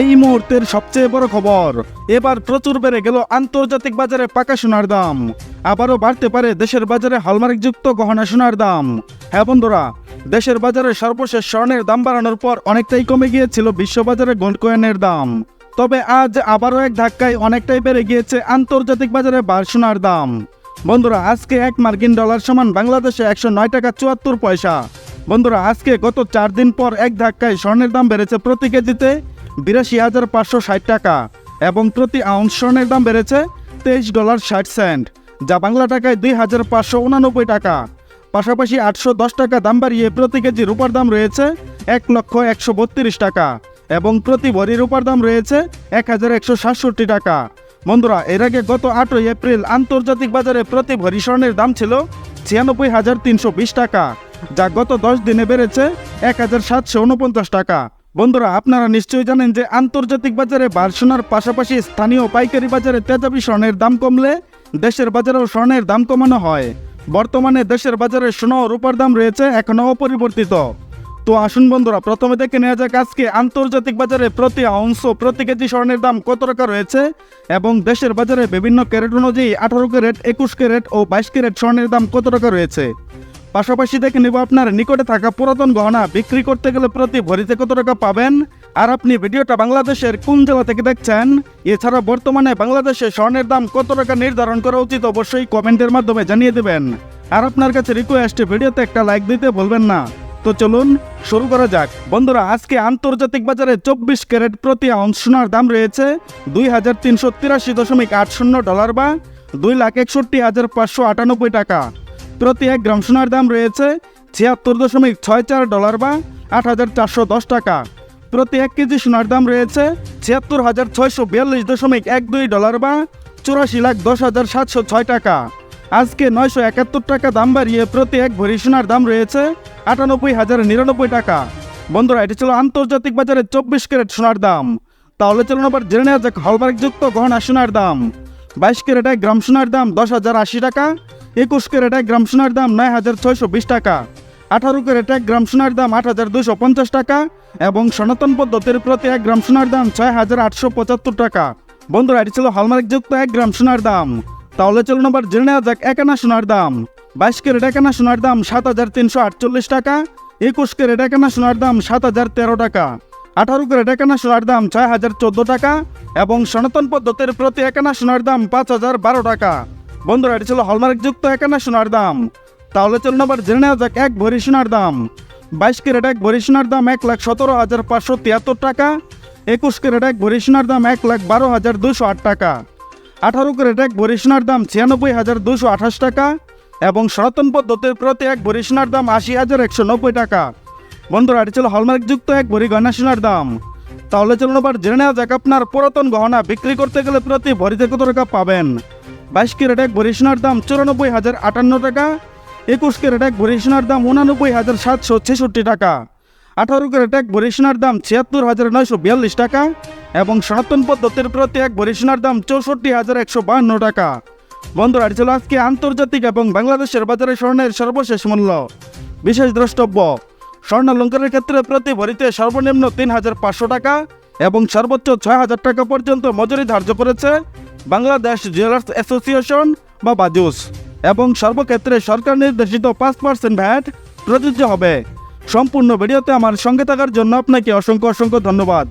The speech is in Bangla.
এই মুহূর্তের সবচেয়ে বড় খবর, এবার প্রচুর বেড়ে গেল আন্তর্জাতিক বাজারে পাকা সোনার দাম। আবারও বাড়তে পারে দেশের বাজারে হলমার্কযুক্ত গহনা সোনার দাম। হ্যাঁ বন্ধুরা, দেশের বাজারে সর্বশেষ স্বর্ণের দাম বাড়ানোর পর অনেকটাই কমে গিয়েছিল বিশ্ববাজারে গোল্ড কয়েনের দাম। তবে আজ আবারও এক ধাক্কায় অনেকটাই বেড়ে গিয়েছে আন্তর্জাতিক বাজারে বার সোনার দাম। বন্ধুরা, আজকে এক মার্কিন ডলার সমান বাংলাদেশে একশো নয় টাকা চুয়াত্তর পয়সা। বন্ধুরা, আজকে গত চার দিন পর এক ধাক্কায় স্বর্ণের দাম বেড়েছে প্রতি কেজিতে বিরাশি হাজার পাঁচশো ষাট টাকা এবং প্রতি আউন্স স্বর্ণের দাম বেড়েছে তেইশ ডলার ষাট সেন্ট, যা বাংলা টাকায় দুই হাজার পাঁচশো উনানব্বই টাকা। পাশাপাশি আটশো দশ টাকা দাম বাড়িয়ে প্রতি কেজি রূপার দাম রয়েছে এক লক্ষ একশো বত্রিশ টাকা এবং প্রতি ভরি রূপার দাম রয়েছে এক হাজার একশো সাতষট্টি টাকা। বন্ধুরা, এর আগে গত আটই এপ্রিল আন্তর্জাতিক বাজারে প্রতি ভরি স্বর্ণের দাম ছিল ছিয়ানব্বই হাজার তিনশো বিশ টাকা। যা গত দশ দিনে বেড়েছে এক হাজার সাতশো উনপঞ্চাশ টাকা। বন্ধুরা, আপনারা নিশ্চয়ই জানেন যে আন্তর্জাতিক বাজারে বার সোনার পাশাপাশি স্থানীয় পাইকারি বাজারে তেজাবি স্বর্ণের দাম কমলে দেশের বাজারেও স্বর্ণের দাম কমানো হয়। বর্তমানে দেশের বাজারে সোনা ও রূপার দাম রয়েছে এখনও অপরিবর্তিত। তো আসুন বন্ধুরা, প্রথমে দেখে নেওয়া যাক আজকে আন্তর্জাতিক বাজারে প্রতি অংশ প্রতি কেজি স্বর্ণের দাম কত টাকা রয়েছে এবং দেশের বাজারে বিভিন্ন ক্যারেট অনুযায়ী আঠারো ক্যারেট, একুশ ক্যারেট ও বাইশ ক্যারেট স্বর্ণের দাম কত টাকা রয়েছে। পাশাপাশি দেখে নেব আপনার নিকটে থাকা পুরাতন গহনা। বিক্রি করতে গেলে প্রতি ভরিতে কত টাকা পাবেন? আর আপনি ভিডিওটা বাংলাদেশের কোন জেলা থেকে দেখছেন? এছাড়া বর্তমানে বাংলাদেশে স্বর্ণের দাম কত টাকা নির্ধারণ করা উচিত অবশ্যই কমেন্টের মাধ্যমে জানিয়ে দেবেন। আর আপনার কাছে রিকোয়েস্ট ভিডিওতে একটা লাইক দিতে ভুলবেন না। তো চলুন, শুরু করা যাক। বন্ধুরা, আজকে আন্তর্জাতিক বাজারে চব্বিশ ক্যারেট প্রতি আউন্স সোনার দাম রয়েছে দুই হাজার তিনশো তিরাশি দশমিক আট শূন্য ডলার বা দুই লাখ একষট্টি হাজার পাঁচশো আটানব্বই টাকা। প্রতি এক গ্রাম সোনার দাম রয়েছে ছিয়াত্তর দশমিক ছয় চার ডলার বা আট হাজার চারশো দশ টাকা। প্রতি এক কেজি সোনার দাম রয়েছে ছিয়াত্তর হাজার ছয়শো বিয়াল্লিশ দশমিক এক দুই ডলার বা চুরাশি লাখ দশ হাজার সাতশো ছয় টাকা। আজকে নয়শো একাত্তর টাকা দাম বাড়িয়ে প্রতি এক ভরি সোনার দাম রয়েছে আটানব্বই হাজার নিরানব্বই টাকা। বন্ধুরা, এটি ছিল আন্তর্জাতিক বাজারে চব্বিশ ক্যারেট সোনার দাম। তাহলে চলুন আবার জেনে নেওয়া যাক হলমার্কযুক্ত গহনা সোনার দাম। বাইশ ক্যারেট এক গ্রাম সোনার দাম দশ হাজার আশি টাকা একুশ ক্যারেট এক গ্রাম সোনার দাম নয় হাজার ছয়শো বিশ টাকা। আঠারো ক্যারেট এক গ্রাম সোনার দাম আট হাজার দুশো পঞ্চাশ টাকা এবং সনাতন পদ্ধতির প্রতি এক গ্রাম সোনার দাম ছয় হাজার আটশো পঁচাত্তর টাকা। বন্ধুরা, এটি ছিল হলমার্কযুক্ত এক গ্রাম সোনার দাম। তাহলে চলুন আবার জেনে নেওয়া যাক একানা সোনার দাম। বাইশ ক্যারেট একানা সোনার দাম সাত হাজার তিনশো আটচল্লিশ টাকা, একুশ ক্যারেট একানা সোনার দাম সাত হাজার তেরো টাকা। আঠারো ক্যারেট একানা সোনার দাম ছয় হাজার চোদ্দ টাকা এবং সনাতন পদ্ধতির প্রতি একানা সোনার দাম পাঁচ হাজার বারো টাকা। বন্ধুরা, এটি ছিল হলমার্কযুক্ত একানা সোনার দাম। তাহলে চলুন আবার জেনে নেওয়া যাক, এক ভরি সোনার দাম। বাইশ ক্যারেট এক ভরি সোনার দাম এক লাখ সতেরো হাজার পাঁচশো তিয়াত্তর টাকা। একুশ ক্যারেট এক ভরি সোনার দাম এক লাখ বারো হাজার দুশো আট টাকা। আঠারো ক্যারেট এক ভরি সোনার দাম ছিয়ানব্বই হাজার দুশো আঠাশ টাকা এবং সনাতন পদ্ধতির প্রতি এক ভরি সোনার দাম আশি হাজার একশো নব্বই টাকা। বন্ধুরা, এটি ছিল হলমার্কযুক্ত এক ভরি গয়না সোনার দাম। তাহলে চলুন আবার জেনে নেওয়া যাক, আপনার পুরাতন গহনা বিক্রি করতে গেলে প্রতি ভরিতে কত টাকা পাবেন? বাইশ ক্যারেট এক ভরি সোনার দাম চুরানব্বই হাজার আটান্ন টাকা। একুশ ক্যারেট এক ভরি সোনার দাম উনানব্বই হাজার সাতশো ছেষট্টি টাকা। আঠারো ক্যারেট এক ভরি সোনার দাম ছিয়াত্তর হাজার নয়শো বিয়াল্লিশ টাকা এবং সনাতন পদ্ধতির প্রতি এক ভরি সোনার দাম চৌষট্টি হাজার একশো বাহান্ন টাকা। বন্ধুরা ছিল আজকে আন্তর্জাতিক এবং বাংলাদেশের বাজারে স্বর্ণের সর্বশেষ মূল্য। বিশেষ দ্রষ্টব্য স্বর্ণালঙ্কারের ক্ষেত্রে প্রতি ভরিতে সর্বনিম্ন তিন হাজার পাঁচশো টাকা এবং সর্বোচ্চ ছয় হাজার টাকা পর্যন্ত মজুরি ধার্য করেছে বাংলাদেশ জুয়েলার্স অ্যাসোসিয়েশন বা বাজুস। এবং সর্বক্ষেত্রে সরকার নির্দেশিত পাঁচ পার্সেন্ট ভ্যাট প্রযোজ্য হবে। সম্পূর্ণ ভিডিওতে আমার সঙ্গে থাকার জন্য আপনাকে অসংখ্য অসংখ্য ধন্যবাদ।